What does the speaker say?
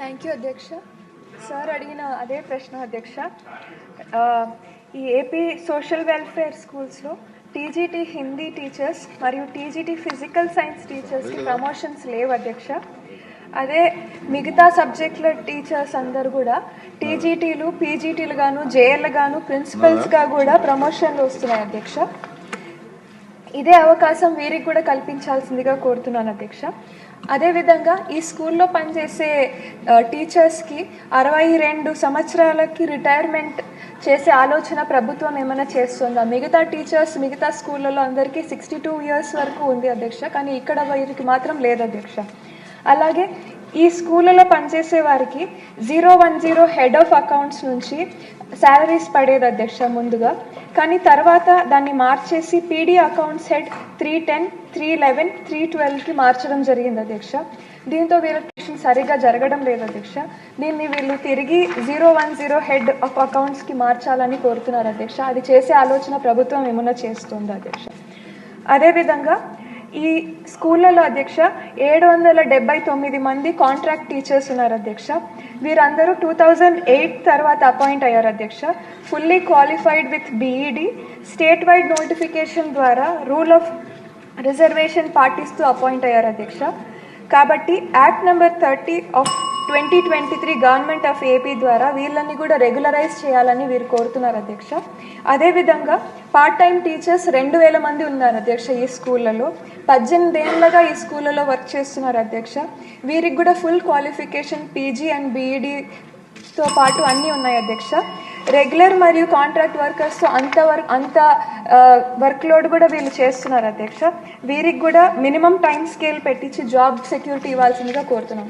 Thank you అధ్యక్ష. Sir అడిగిన అదే ప్రశ్న అధ్యక్ష. ఈ ఏపీ సోషల్ వెల్ఫేర్ స్కూల్స్లో టీజీటీ హిందీ టీచర్స్ మరియు టీజీటీ ఫిజికల్ సైన్స్ టీచర్స్కి ప్రమోషన్స్ లేవు అధ్యక్ష. అదే మిగతా సబ్జెక్టుల టీచర్స్ అందరు కూడా టీజీటీలు పీజీటీలు గాను జేఎల్ గాను ప్రిన్సిపల్స్గా కూడా ప్రమోషన్లు వస్తున్నాయి అధ్యక్ష. ఇదే అవకాశం వీరికి కూడా కల్పించాల్సిందిగా కోరుతున్నాను అధ్యక్ష. అదేవిధంగా ఈ స్కూల్లో పనిచేసే టీచర్స్కి అరవై రెండు సంవత్సరాలకి రిటైర్మెంట్ చేసే ఆలోచన ప్రభుత్వం ఏమైనా చేస్తుందా? మిగతా టీచర్స్ మిగతా స్కూళ్ళలో అందరికీ సిక్స్టీ టూ ఇయర్స్ వరకు ఉంది అధ్యక్ష కానీ ఇక్కడ వీరికి మాత్రం లేదు అధ్యక్ష. అలాగే ఈ స్కూళ్ళలో పనిచేసే వారికి zero one zero head of accounts నుంచి శాలరీస్ పడేది అధ్యక్ష ముందుగా. కానీ తర్వాత దాన్ని మార్చేసి PD accounts head three ten three eleven three ట్వెల్వ్కి మార్చడం జరిగింది అధ్యక్ష. దీంతో వీళ్ళ ట్యూషన్ సరిగా జరగడం లేదు అధ్యక్ష. దీన్ని వీళ్ళు తిరిగి zero one zero head of అకౌంట్స్కి మార్చాలని కోరుతున్నారు అధ్యక్ష. అది చేసే ఆలోచన ప్రభుత్వం ఏమైనా చేస్తుంది అధ్యక్ష? అదేవిధంగా ఈ స్కూళ్ళలో అధ్యక్ష ఏడు వందల డెబ్బై తొమ్మిది మంది కాంట్రాక్ట్ టీచర్స్ ఉన్నారు అధ్యక్ష. వీరందరూ టూ థౌజండ్ ఎయిట్ తర్వాత అపాయింట్ అయ్యారు అధ్యక్ష. Fully qualified with BEd. State wide notification ద్వారా రూల్ ఆఫ్ రిజర్వేషన్ పాటిస్తూ అపాయింట్ అయ్యారు అధ్యక్ష. కాబట్టి act number thirty of twenty twenty three government of AP ద్వారా వీళ్ళని కూడా రెగ్యులరైజ్ చేయాలని వీరు కోరుతున్నారు అధ్యక్ష. అదేవిధంగా పార్ట్ టైం టీచర్స్ రెండు వేల మంది ఉన్నారు అధ్యక్ష ఈ స్కూళ్ళలో. పద్దెనిమిది ఏళ్ళగా ఈ స్కూళ్ళలో వర్క్ చేస్తున్నారు అధ్యక్ష. వీరికి కూడా ఫుల్ క్వాలిఫికేషన్ పీజీ అండ్ బీఈడీతో పాటు అన్నీ ఉన్నాయి అధ్యక్ష. రెగ్యులర్ మరియు కాంట్రాక్ట్ వర్కర్స్తో అంత వర్క్ అంత వర్క్ లోడ్ కూడా వీళ్ళు చేస్తున్నారు అధ్యక్ష. వీరికి కూడా మినిమం టైం స్కేల్ పెట్టించి జాబ్ సెక్యూరిటీ ఇవ్వాల్సిందిగా కోరుతున్నాం.